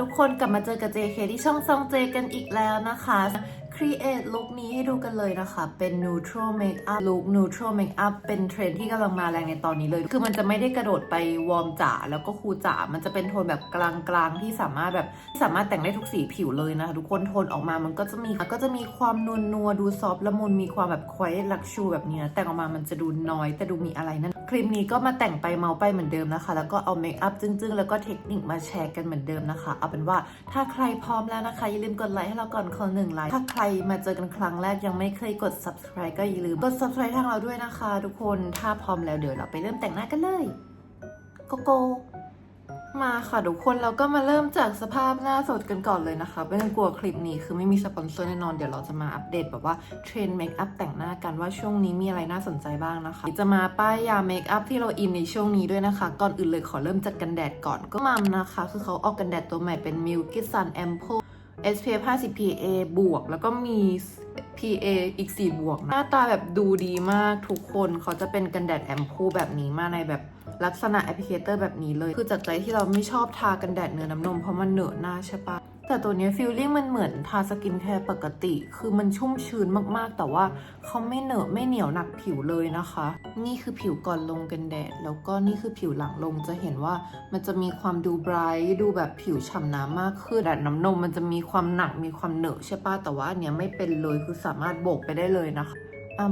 ทุกคนกลับมาเจอกับ JK ที่ช่องซองเจกันอีกแล้วนะคะ Create ลุคนี้ให้ดูกันเลยนะคะ เป็น neutral makeup ลุค neutral makeup เป็นเทรนที่กำลังมาแรงในตอนนี้เลย คือมันจะไม่ได้กระโดดไปวอร์มจ๋าแล้วก็คูลจ๋า มันจะเป็นโทนแบบกลางๆ ที่สามารถแบบสามารถแต่งได้ทุกสีผิวเลยนะคะ ทุกคนโทนออกมามันก็จะมีก็จะมีความนวลนัวดูซอฟต์ละมุนมีความแบบควายลักชูแบบนี้นะแต่งออกมามันจะดูน้อยแต่ดูมีอะไรนั่นคลิปนี้ก็มาแต่งไปเมาไปเหมือนเดิมนะคะ แล้วก็เอาเมคอัพจึ้งๆ แล้วก็เทคนิคมาแชร์กันเหมือนเดิมนะคะ เอาเป็นว่าถ้าใครพร้อมแล้วนะคะอย่าลืมกดไลค์ให้เราก่อนคนหนึ่งไลค์ถ้าใครมาเจอกันครั้งแรกยังไม่เคยกด subscribe ก็อย่าลืมกด subscribe ทางเราด้วยนะคะ ทุกคนถ้าพร้อมแล้วเดี๋ยวเราไปเริ่มแต่งหน้ากันเลยโกโกมาค่ะทุกคนเราก็มาเริ่มจากสภาพหน้าสดกันก่อนเลยนะคะไม่ต้องกลัวคลิปนี้คือไม่มีสปอนเซอร์แน่นอนเดี๋ยวเราจะมาอัปเดตแบบว่าเทรนด์เมคอัพแต่งหน้ากันว่าช่วงนี้มีอะไรน่าสนใจบ้างนะคะ จะมาป้ายยาเมคอัพที่เราอินในช่วงนี้ด้วยนะคะ ก่อนอื่นเลยขอเริ่มจากกันแดดก่อนก็มัมนะคะ คือเขาออกกันแดดตัวใหม่เป็น Milky Sun Ample SPF 50 PA บวก แล้วก็มี PA อีก 4 บวกนะหน้าตาแบบดูดีมากทุกคนเขาจะเป็นกันแดดแอมพูแบบนี้มาในแบบลักษณะแอปพลิเคเตอร์แบบนี้เลย คือจากใจที่เราไม่ชอบทากันแดดเนื้อน้ำนมเพราะมันเหนอะหน้าใช่ปะ แต่ตัวนี้ฟีลลิ่งมันเหมือนทาสกินแคร์ปกติ คือมันชุ่มชื้นมากๆ แต่ว่าเขาไม่เหนอะไม่เหนียวหนักผิวเลยนะคะ นี่คือผิวก่อนลงกันแดด แล้วก็นี่คือผิวหลังลงจะเห็นว่ามันจะมีความดูไบรท์ดูแบบผิวฉ่ำน้ำมากขึ้นแดดน้ำนมมันจะมีความหนักมีความเหนอะใช่ปะแต่ว่าอันเนี้ยไม่เป็นเลยคือสามารถโบกไปได้เลยนะคะ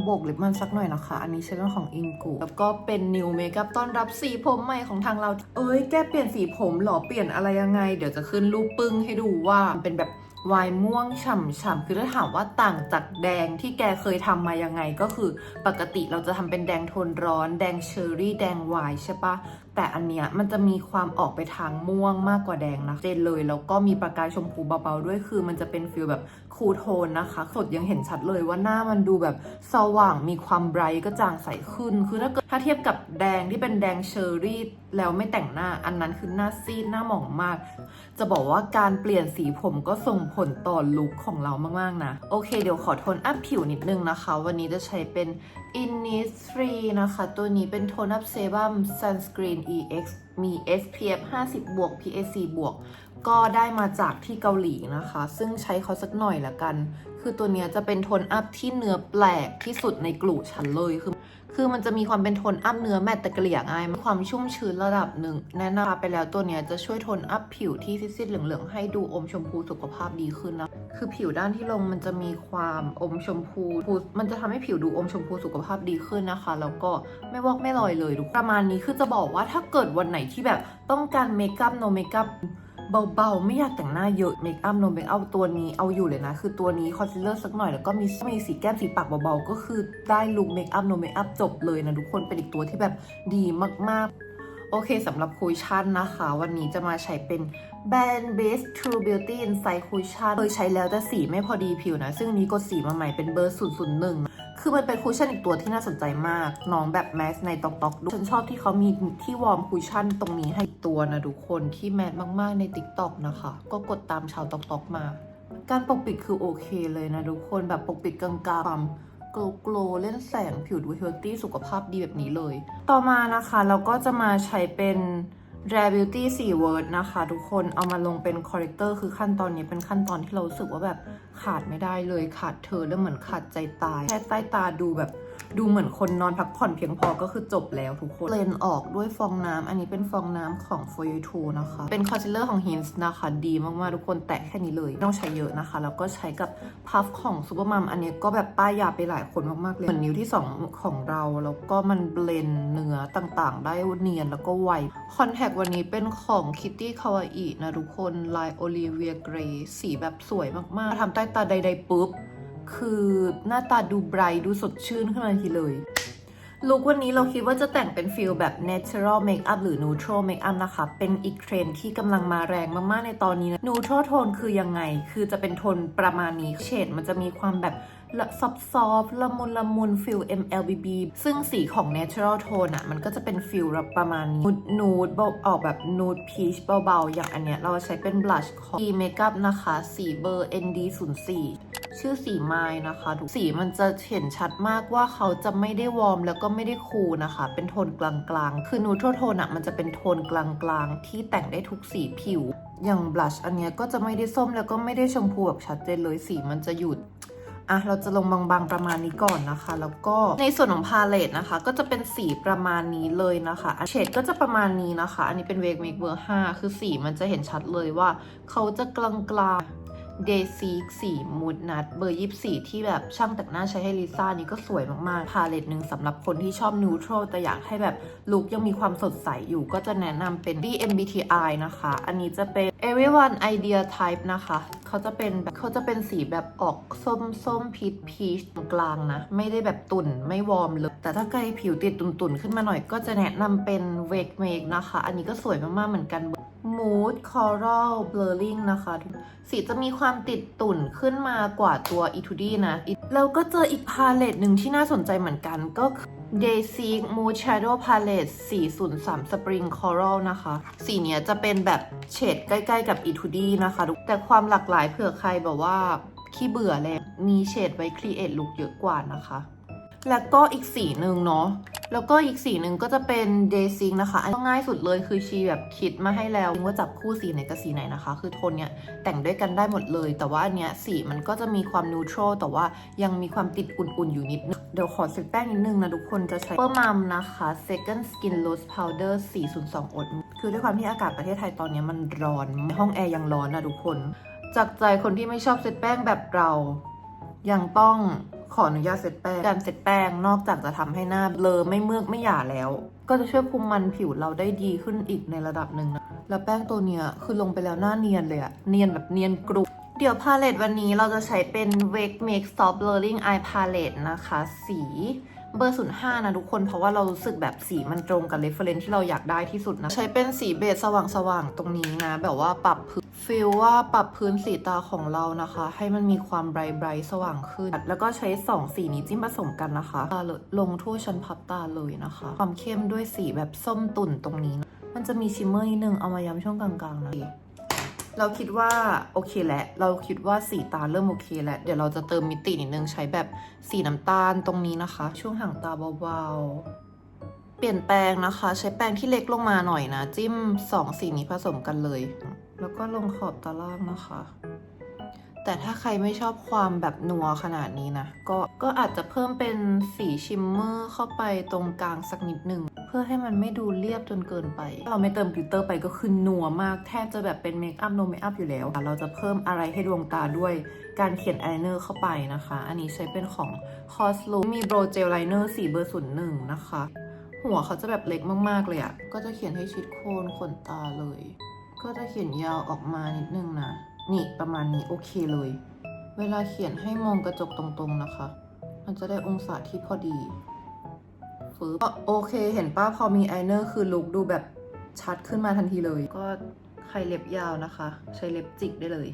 โบกลิปมันสักหน่อยนะคะ อันนี้ใช้เป็นของอิงกูแล้วก็เป็นนิวเมคอัพต้อนรับสีผมใหม่ของทางเรา เอ้ย แกเปลี่ยนสีผมหรอ เปลี่ยนอะไรยังไง เดี๋ยวจะขึ้นรูปปึ้งให้ดูว่ามันเป็นแบบวายม่วงฉ่ำๆ คือถ้าถามว่าต่างจากแดงที่แกเคยทำมายังไงก็คือปกติเราจะทำเป็นแดงโทนร้อน แดงเชอร์รี่ แดงไวายใช่ปะ แต่อันเนี้ยมันจะมีความออกไปทางม่วงมากกว่าแดงนะเจนเลยแล้วก็มีประกายชมพูเบาๆด้วยคือมันจะเป็นฟิลแบบคูลโทนนะคะ สดยังเห็นชัดเลยว่าหน้ามันดูแบบสว่างมีความไบรท์ก็จางใสขึ้น คือถ้าเกิดถ้าเทียบกับแดงที่เป็นแดงเชอร์รี่แล้วไม่แต่งหน้าอันนั้นคือหน้าซีดหน้าหมองมาก จะบอกว่าการเปลี่ยนสีผมก็ส่งผลต่อลุคของเรามากๆนะ โอเคเดี๋ยวขอโทนอัพผิวนิดนึงนะคะ วันนี้จะใช้เป็น Innisfree นะคะ ตัวนี้เป็นโทนอัพเซรั่ม Sunscreen EX มี SPF 50บวก PAC บวก ก็ได้มาจากที่เกาหลีนะคะ ซึ่งใช้เขาสักหน่อยละกัน คือตัวเนี้ยจะเป็นโทนอัพที่เนื้อแปลกที่สุดในกลุ่ฉันเลยคือ คือมันจะมีความเป็นโทนอัพเนื้อแมตแต่เกลี่ยง่ายมีความชุ่มชื้นระดับหนึ่งแนะนำไปแล้วตัวเนี้ยจะช่วยโทนอัพผิวที่ซีดๆเหลืองๆให้ดูอมชมพูสุขภาพดีขึ้นนะคือผิวด้านที่ลงมันจะมีความอมชมพูมันจะทำให้ผิวดูอมชมพูสุขภาพดีขึ้นนะคะ แล้วก็ไม่วอกไม่ลอยเลยทุกประมาณนี้คือจะบอกว่าถ้าเกิดวันไหนที่แบบต้องการเมคอัพโนเมคอัพ เบาๆ ไม่อยากแต่งหน้าเยอะเมคอัพโนเมคอัพตัวนี้เอาอยู่เลยนะ คือตัวนี้คอนซีลเลอร์สักหน่อยแล้วก็มีมีสีแก้มสีปากเบาๆ ก็คือได้ลุคเมคอัพโนเมคอัพจบเลยนะทุกคนเป็นอีกตัวที่แบบดีมากๆโอเคสำหรับคุชชั่นนะคะ วันนี้จะมาใช้เป็น b a n d Base True Beauty Insight Cushion เคยใช้แล้วแต่สีไม่พอดีผิวนะ ซึ่งนี้กดสีมาใหม่เป็นเบอร์ 001 คือมันเป็นคุชชั่นอีกตัวที่น่าสนใจมาก น้องแบบแมสในตอกตอกฉันชอบที่เขามีที่วอร์มคุชชั่นตรงนี้ให้ตัวนะทุกคนที่แมสมากๆใน Tik t o อกนะคะ ก็กดตามชาวตอกตอกมา การปกปิดคือโอเคเลยนะทุกคนแบบปกปิดกลางๆความโกลโกลเล่นแสงผิวดูเฮลตี้สุขภาพดีแบบนี้เลย ต่อมานะคะ เราก็จะมาใช้เป็น Rare Beauty 4 Word นะคะ ทุกคนเอามาลงเป็นคอร์เรคเตอร์คือขั้นตอนนี้เป็นขั้นตอนที่เราสึกว่าแบบขาดไม่ได้เลยขาดเธอแล้วเหมือนขาดใจตายแค่ใต้ตาดูแบบ ดูเหมือนคนนอนพักผ่อนเพียงพอก็คือจบแล้วทุกคนเลนออกด้วยฟองน้ำอันนี้เป็นฟองน้ำของ For You Two นะคะ เป็น concealer ของ Hints นะคะ ดีมากๆ ทุกคนแตะแค่นี้เลยไม่ต้องใช้เยอะนะคะ แล้วก็ใช้กับพัฟของ Supermom อันนี้ก็แบบป้ายยาไปหลายคนมากๆเลยเหมือนนิ้วที่ 2 ของเรา แล้วก็มันเบลนเนื้อต่างๆ ได้เนียนแล้วก็ไวคอนแทควันนี้เป็นของ Kitty Kawaii นะทุกคนลาย Olivia Gray สีแบบสวยมากๆทำใต้ตาใดๆปุ๊บ คือหน้าตาดูไบรท์ดูสดชื่นขึ้นมาทีเลย ลุควันนี้เราคิดว่าจะแต่งเป็นฟิลแบบ natural makeup หรือ neutral makeup นะคะ เป็นอีกเทรนที่กำลังมาแรงมากๆในตอนนี้นะ neutral tone คือยังไง คือจะเป็นโทนประมาณนี้ เฉดมันจะมีความแบบซอฟซอฟละมุนละมุนฟิล MLBB ซึ่งสีของ natural tone อะมันก็จะเป็นฟิลประมาณนี้ nude ออกแบบ nude peach เบาๆ อย่างอันเนี้ยเราใช้เป็น blush ของ e makeup นะคะ สีเบอร์ ND 0 4 ชื่อสีไม้นะคะทุกสีมันจะเห็นชัดมากว่าเขาจะไม่ได้วอร์มแล้วก็ไม่ได้คูลนะคะ เป็นโทนกลางๆ คือนูโทรโทนอะมันจะเป็นโทนกลางๆ ที่แต่งได้ทุกสีผิว อย่างบลัชอันเนี้ยก็จะไม่ได้ส้มแล้วก็ไม่ได้ชมพูแบบชัดเจนเลยสีมันจะหยุดอะเราจะลงบางๆประมาณนี้ก่อนนะคะ แล้วก็ในส่วนของพาเลตนะคะ ก็จะเป็นสีประมาณนี้เลยนะคะเฉดก็จะประมาณนี้นะคะ อันนี้เป็นเวกเมกเบอร์5คือสีมันจะเห็นชัดเลยว่า เขาจะกลางกลาง เดซีสีมูดนัทเบอร์24 ที่แบบช่างแต่งหน้าใช้ให้ลิซ่านี่ก็สวยมาก ๆ พาเลตหนึ่งสำหรับคนที่ชอบนูโตรแต่อยากให้แบบลุคยังมีความสดใสอยู่ก็จะแนะนำเป็น D MBTI นะคะ อันนี้จะเป็น everyone idea type นะคะ เขาจะเป็นแบบเขาจะเป็นสีแบบออกส้มส้มพีชพีชกลางนะ ไม่ได้แบบตุ่นไม่วอร์มเลย แต่ถ้าใครผิวติดตุ่นๆ ขึ้นมาหน่อยก็จะแนะนำเป็น wake make นะคะ อันนี้ก็สวยมาก ๆ เหมือนกัน mood coral blurring นะคะ สีจะมีความติดตุ่นขึ้นมากว่าตัว e t u d นะ แล้วก็เจออีกพาเลตหนึ่งที่น่าสนใจเหมือนกันก็คือ Daisy Mood Shadow Palette 403 Spring Coral นะคะ สีเนี้ยจะเป็นแบบเฉดใกล้ๆกับ e t u d นะคะ แต่ความหลากหลายเผื่อใครแบบว่าขี้เบื่อเลยมีเฉดไว้ create look เยอะกว่านะคะ แล้วก็อีกสีหนึ่งเนาะ แล้วก็อีกสีหนึ่งก็จะเป็น Day s i n g นะคะ อันง่ายสุดเลยคือชีแบบคิดมาให้แล้วว่าจับคู่สีไหนกับสีไหนนะคะ คือโทนเนี้ยแต่งด้วยกันได้หมดเลย แต่ว่าอันเนี้ยสีมันก็จะมีความนูโตรแต่ว่ายังมีความติดอุ่นๆอยู่นิดนึงเดี๋ยวขอเซตแป้งนิดนึงนะทุกคนจะใช้เปอร์มัมนะคะ Second Skin Rose Powder 402 Oat คือด้วยความที่อากาศประเทศไทยตอนนี้มันร้อน ห้องแอร์ยังร้อนนะทุกคน จากใจคนที่ไม่ชอบเซตแป้งแบบเรายังต้อง ขออนุญาตเซตแป้ง การเซตแป้งนอกจากจะทำให้หน้าเบลอไม่เมือกไม่หยาแล้ว ก็จะช่วยคุมมันผิวเราได้ดีขึ้นอีกในระดับหนึ่งนะ แล้วแป้งตัวเนี้ยคือลงไปแล้วหน้าเนียนเลยอะเนียนแบบเนียนกรุบเดี๋ยวพาเลตวันนี้เราจะใช้เป็น Wake Make Soft Blurring Eye Palette นะคะ สี เบอร์ 05 นะทุกคน เพราะว่าเรารู้สึกแบบสีมันตรงกับ reference ที่เราอยากได้ที่สุดนะ ใช้เป็นสีเบจสว่างๆ ตรงนี้นะ แบบว่าปรับพื้นฟิลว่าปรับพื้นสีตาของเรานะคะ ให้มันมีความไบรท์ไบรท์สว่างขึ้น แล้วก็ใช้ 2 สีนี้จิ้มผสมกันนะคะลยลงทั่วชั้นพับตาเลยนะคะ ความเข้มด้วยสีแบบส้มตุ่นตรงนี้นะมันจะมีชิมเมอร์นิดนึงเอามาย้ำช่วงกลางๆนะ เราคิดว่าโอเคแหละ เราคิดว่าสีตาเริ่มโอเคแล้ว เดี๋ยวเราจะเติมมิตินิดนึงใช้แบบสีน้ำตาลตรงนี้นะคะ ช่วงห่างตาเบาๆ เปลี่ยนแปลงนะคะ ใช้แปรงที่เล็กลงมาหน่อยนะ จิ้มสองสีนี้ผสมกันเลย แล้วก็ลงขอบตาล่างนะคะ แต่ถ้าใครไม่ชอบความแบบนัวขนาดนี้นะ ก็ก็อาจจะเพิ่มเป็นสีชิมเมอร์เข้าไปตรงกลางสักนิดหนึ่ง พื่อให้มันไม่ดูเรียบจนเกินไป เราไม่เติมกลิตเตอร์ไปก็คือนัวมาก แทบจะแบบเป็นเมคอัพโนเมคอัพอยู่แล้ว เราจะเพิ่มอะไรให้ดวงตาด้วยการเขียนอายไลเนอร์เข้าไปนะคะ อันนี้ใช้เป็นของ c o s l o มีโบรเจลไลเนอร์สีเบอร์ศูนย์หนึ่งนะคะ หัวเขาจะแบบเล็กมากๆเลยอะ่ะ ก็จะเขียนให้ชิดโคนขนตาเลย ก็จะเขียนยาวออกมานิดนึงนะ นี่ประมาณนี้โอเคเลย เวลาเขียนให้มองกระจกตรงๆนะคะ มันจะได้องศาที่พอดี ฟืบโอเคเห็นป้าพอมีไอเนอร์คือลุกดูแบบชัดขึ้นมาทันทีเลย ก็ใครเล็บยาวนะคะ ใช้เล็บจิกได้เลย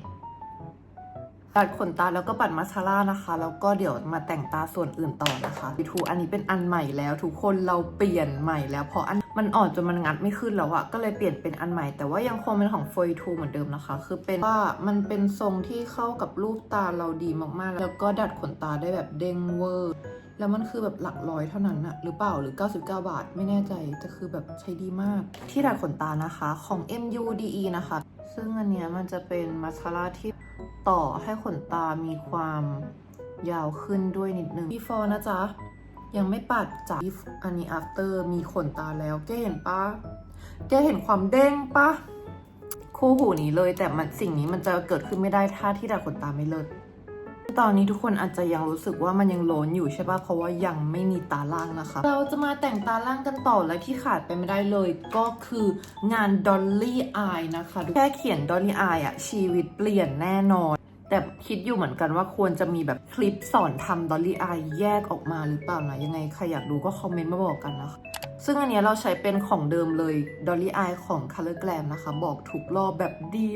ปัดขนตาแล้วก็ปัดมาสคาร่านะคะ แล้วก็เดี๋ยวมาแต่งตาส่วนอื่นต่อนะคะวิทูอันนี้เป็นอันใหม่แล้วทุกคนเราเปลี่ยนใหม่แล้วเพราะอันมันอ่อนจนมันงัดไม่ขึ้นแล้วอะก็เลยเปลี่ยนเป็นอันใหม่ แต่ว่ายังคงเป็นของโฟยทูเหมือนเดิมนะคะ คือเป็นว่ามันเป็นทรงที่เข้ากับรูปตาเราดีมากๆ แล้วก็ดัดขนตาได้แบบเด้งเวอร์ แล้วมันคือแบบหลักร้อยเท่านั้นอะหรือเปล่าหรือ 99 บาท ไม่แน่ใจแต่คือแบบใช้ดีมาก ที่ดัดขนตานะคะของ MUDE นะคะ ซึ่งอันเนี้ยมันจะเป็นมาสคาร่าที่ต่อให้ขนตามีความยาวขึ้นด้วยนิดนึง before นะจ๊ะ ยังไม่ปัดจากอันนี้ after มีขนตาแล้วแกเห็นปะแกเห็นความเด้งปะคู่หูนี้เลยแต่มันสิ่งนี้มันจะเกิดขึ้นไม่ได้ถ้าที่ดัดขนตาไม่เลิศ ตอนนี้ทุกคนอาจจะยังรู้สึกว่ามันยังโลนอยู่ใช่ปะเพราะว่ายังไม่มีตาล่างนะคะ เราจะมาแต่งตาล่างกันต่อและที่ขาดไปไม่ได้เลยก็คืองาน Dolly Eye นะคะ แค่เขียน Dolly Eye อะชีวิตเปลี่ยนแน่นอน แต่คิดอยู่เหมือนกันว่าควรจะมีแบบคลิปสอนทำ Dolly Eye แยกออกมาหรือเปล่านะยังไงใครอยากดูก็คอมเมนต์มาบอกกันนะคะ ซึ่งอันนี้เราใช้เป็นของเดิมเลย Dolly Eye ของ Color Glam นะคะ บอกถูกรอบแบบดี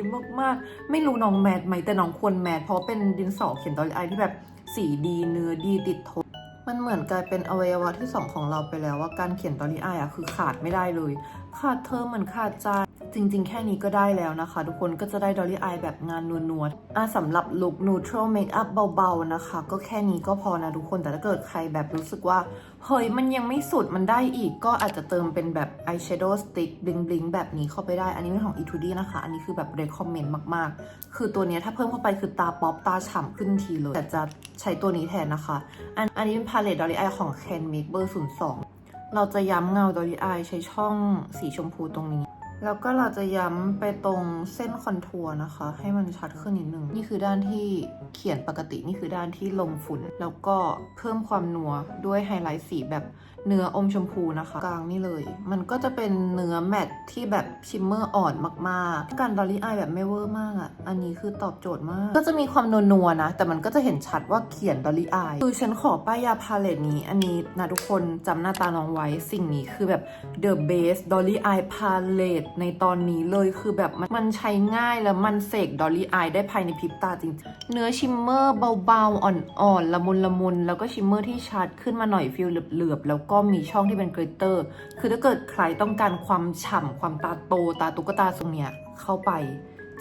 มากๆ ไม่รู้น้องแมทไหมแต่น้องควรแมทเพราะเป็นดินสอเขียน Dolly Eye ที่แบบสีดีเนื้อดีติดทนมันเหมือนกลายเป็นอวัยวะที่สองของเราไปแล้วว่าการเขียน Dolly Eye อะคือขาดไม่ได้เลย ขาดเธอเหมือนขาดใจ จริง ๆ แค่นี้ก็ได้แล้วนะคะ ทุกคนก็จะได้ดอลลี่อายแบบงานนวลๆอะสำหรับลุคนูทรัลเมคอัพเบาๆนะคะ ก็แค่นี้ก็พอนะทุกคนแต่ถ้าเกิดใครแบบรู้สึกว่า เฮ้ย มันยังไม่สุดมันได้อีกก็อาจจะเติมเป็นแบบอายแชโดว์สติ๊กบลิงบลิงแบบนี้เข้าไปได้ อันนี้เป็นของ e 2 d นะคะ อันนี้คือแบบ recommend มากๆ คือตัวนี้ถ้าเพิ่มเข้าไปคือตาป๊อปตาฉ่ำขึ้นทีเลย แต่จะใช้ตัวนี้แทนนะคะ อันอันนี้เป็นพาเลตดอลลี่อายของ Ken Make เบอร์02เราจะย้ำเงาดอลลี่อายใช้ช่องสีชมพูตรงนี้ แล้วก็เราจะย้ำไปตรงเส้นคอนทัวร์นะคะ ให้มันชัดขึ้นนิดนึง นี่คือด้านที่เขียนปกตินี่คือด้านที่ลงฝุ่น แล้วก็เพิ่มความนัวด้วยไฮไลท์สีแบบเนื้ออมชมพูนะคะ กลางนี่เลย มันก็จะเป็นเนื้อแมตที่แบบชิมเมอร์อ่อนมากๆ การดอลลี่อายแบบไม่เวอร์มากอะ่ะ อันนี้คือตอบโจทย์มาก ก็จะมีความนัวๆนะ แต่มันก็จะเห็นชัดว่าเขียนดอลลี่อายคือฉันขอป้ายยาพาเลตนี้ อันนี้นะทุกคนจำหน้าตาน้องไว้ สิ่งนี้คือแบบ The Best Dolly Eye Palette ในตอนนี้เลยคือแบบมันใช้ง่ายแล้วมันเสก Dolly Eye ได้ภายในพริบตาจริงๆ เนื้อชิมเมอร์เบาๆ อ่อนๆ ละมุนละมุนแล้วก็ชิมเมอร์ที่ชัดขึ้นมาหน่อยฟิลเหลือบๆ แล้วก็มีช่องที่เป็นเกรเตอร์ คือถ้าเกิดใครต้องการความฉ่ำความตาโตตาตุ๊กตาทรงเนี้ยเข้าไป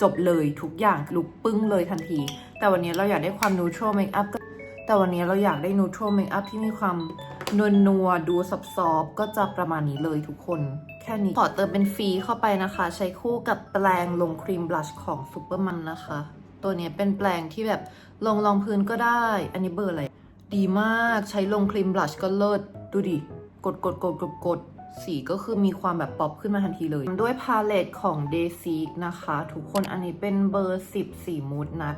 จบเลยทุกอย่างลุกปึ้งเลยทันที แต่วันนี้เราอยากได้ความ neutral makeup ก็แต่วันนี้เราอยากได้ neutral makeup ที่มีความนวลนัวดูซอฟๆก็จะประมาณนี้เลยทุกคน แค่นี้ ขอเติมเป็นฟรีเข้าไปนะคะ ใช้คู่กับแปรงลงครีมบลัชของ Superman นะคะ ตัวนี้เป็นแปรงที่แบบลงรองพื้นก็ได้ อันนี้เบอร์อะไร ดีมากใช้ลงครีมบลัชก็เลิศ ดูดิ กดกดกดกดกดสีก็คือมีความแบบป๊อปขึ้นมาทันทีเลย ด้วยพาเลตของ d a y s e e k นะคะ ทุกคนอันนี้เป็นเบอร์ 10 สีมูดนัด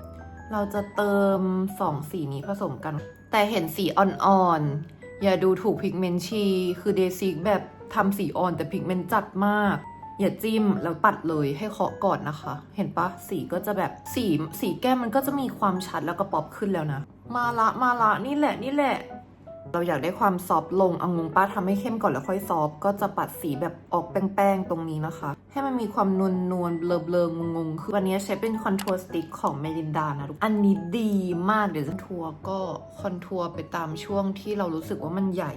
เราจะเติม 2 สีนี้ผสมกัน แต่เห็นสีอ่อนๆ อย่าดูถูกพิกเมนชี คือ d a y s e e k แบบ ทำสีอ่อนแต่พิกเมนต์จัดมาก อย่าจิ้มแล้วปัดเลยให้เคาะก่อนนะคะ เห็นปะสีก็จะแบบสีสีแก้มมันก็จะมีความชัดแล้วก็ป๊อปขึ้นแล้วนะ มาละมาละนี่แหละนี่แหละ เราอยากได้ความซอฟลงเอางงป้าทำให้เข้มก่อนแล้วค่อยซอฟก็จะปัดสีแบบออกแป้งๆตรงนี้นะคะ ให้มันมีความนวลนวลเบลอเบลงงงๆคือวันนี้ใช้เป็นคอนทัวร์สติ๊กของเมลินดานะทุกอันนี้ดีมากเดี๋ยวจะทัวร์ก็คอนทัวร์ไปตามช่วงที่เรารู้สึกว่ามันใหญ่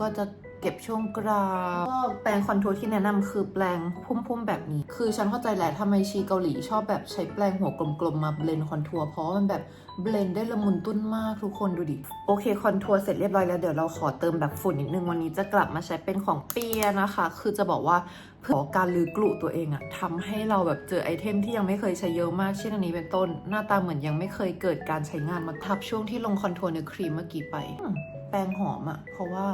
ก็จะ เก็บช่วงกราวก็แปรงคอนทัวร์ที่แนะนำคือแปรงพุ่มๆแบบนี้ คือฉันเข้าใจแหละทำไมชีเกาหลีชอบแบบใช้แปรงหัวกลมๆมาเบลนคอนทัวร์เพราะมันแบบเบลนได้ละมุนตุ้นมากทุกคนดูดิ โอเคคอนทัวร์เสร็จเรียบร้อยแล้วเดี๋ยวเราขอเติมแบบฝุ่นนิดนึงวันนี้จะกลับมาใช้เป็นของเปียนะคะ คือจะบอกว่าเพื่อการลือกลุตัวเองอะทำให้เราแบบเจอไอเทมที่ยังไม่เคยใช้เยอะมากเช่นอันนี้เป็นต้น หน้าตาเหมือนยังไม่เคยเกิดการใช้งานมาทับช่วงที่ลงคอนทัวร์เนื้อครีมเมื่อกี้ไปแปรงหอมอะเพราะว่า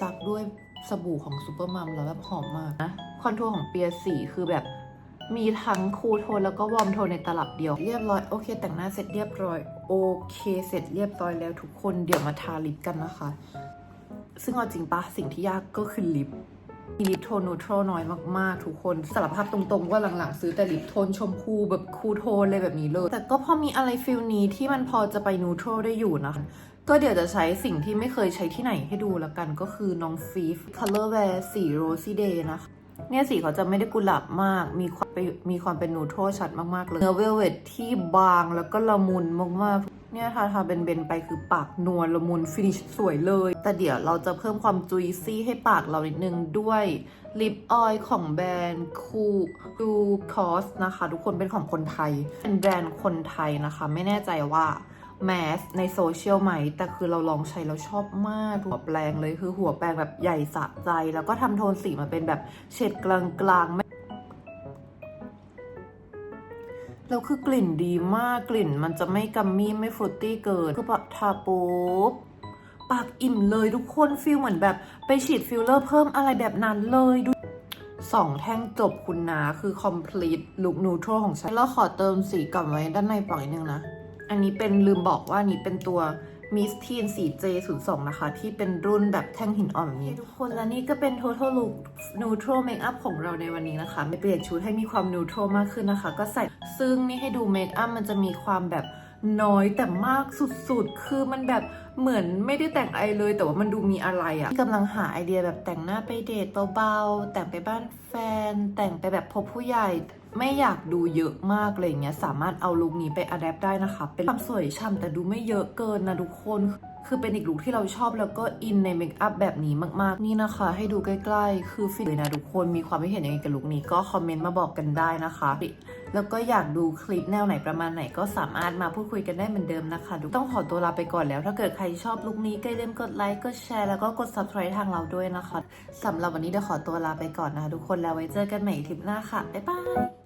ซักด้วยสบู่ของซูเปอร์มัมแล้วแบบหอมมากนะคอนทัวร์ของเปียสีคือแบบมีทั้งคูลโทนแล้วก็วอร์มโทนในตลับเดียว เรียบร้อย โอเค แต่งหน้าเสร็จเรียบร้อย โอเค เสร็จเรียบร้อยแล้วทุกคนเดี๋ยวมาทาลิปกันนะคะ ซึ่งเอาจริงปะสิ่งที่ยากก็คือลิปมีลิปโทนนูโตรน้อยมากๆ ทุกคนสารภาพตรงๆ ว่าหลังๆ ซื้อแต่ลิปโทนชมพูแบบคูลโทนเลยแบบนี้เลย แต่ก็พอมีอะไรฟิลนี้ที่มันพอจะไปนูโตรได้อยู่นะคะ ก็เดี๋ยวจะใช้สิ่งที่ไม่เคยใช้ที่ไหนให้ดูแล้วกันก็คือน้องฟีฟ Colorwear สี Rosy Day นะคะเนี่ยสีเขาจะไม่ได้กุหลาบมาก มีความไปมีความเป็นนูโตรชัดมากๆเลย เนื้อเวลเวทที่บางแล้วก็ละมุนมากๆ เนี่ยทาทาเบนๆไปคือปากนวลละมุนฟินิชสวยเลย แต่เดี๋ยวเราจะเพิ่มความจุยซี่ให้ปากเรานิดนึงด้วยลิปออยล์ของแบรนด์คูคูคอสนะคะ ทุกคนเป็นของคนไทย เป็นแบรนด์คนไทยนะคะ ไม่แน่ใจว่า แมสในโซเชียลไหม แต่คือเราลองใช้แล้วชอบมาก หัวแปรงเลยคือหัวแปรงแบบใหญ่สะใจ แล้วก็ทำโทนสีมาเป็นแบบเฉดกลางๆแล้วคือกลิ่นดีมากกลิ่นมันจะไม่กัมมี่ไม่ฟรุตตี้เกิน คือแบบทาปุ๊บปากอิ่มเลยทุกคนฟีลเหมือนแบบไปฉีดฟิลเลอร์เพิ่มอะไรแบบนั้นเลยดูสองแท่งจบคุณนาคือ complete look neutral ของฉัน แล้วขอเติมสีกลับไว้ด้านในปล่อยนึงนะ อันนี้เป็นลืมบอกว่านี้เป็นตัว Miss Teen 4J02 นะคะ ที่เป็นรุ่นแบบแท่งหินอ่อนแบบนี้ ทุกคนและนี่ก็เป็น total look neutral makeup ของเราในวันนี้นะคะ ไม่เปลี่ยนชุดให้มีความ neutral มากขึ้นนะคะ ก็ใส่ซึ่งนี่ให้ดู makeup มันจะมีความแบบน้อยแต่มากสุดๆ คือมันแบบเหมือนไม่ได้แต่งอะไรเลย แต่ว่ามันดูมีอะไรอะกำลังหาไอเดียแบบแต่งหน้าไปเดทเบาๆ แต่งไปบ้านแฟน แต่งไปแบบพบผู้ใหญ่ ไม่อยากดูเยอะมากอะไรอย่างเงี้ยสามารถเอาลุคนี้ไปอัดแอปได้นะคะ เป็นความสวยช่ำแต่ดูไม่เยอะเกินนะทุกคน คือเป็นอีกลุคที่เราชอบแล้วก็อินในเมคอัพแบบนี้มากๆ นี่นะคะ ให้ดูใกล้ๆ คือฟินเลยนะทุกคนมีความคิดเห็นยังไงกับลุคนี้ก็คอมเมนต์มาบอกกันได้นะคะแล้วก็อยากดูคลิปแนวไหนประมาณไหนก็สามารถมาพูดคุยกันได้เหมือนเดิมนะคะต้องขอตัวลาไปก่อนแล้ว ถ้าเกิดใครชอบลุคนี้ก็อย่าลืมกดไลค์กดแชร์แล้วก็กด subscribe ทางเราด้วยนะคะสำหรับวันนี้เดี๋ยวขอตัวลาไปก่อนนะคะทุกคนแล้วไว้เจอกันใหม่คลิปหน้าค่ะบ๊ายบาย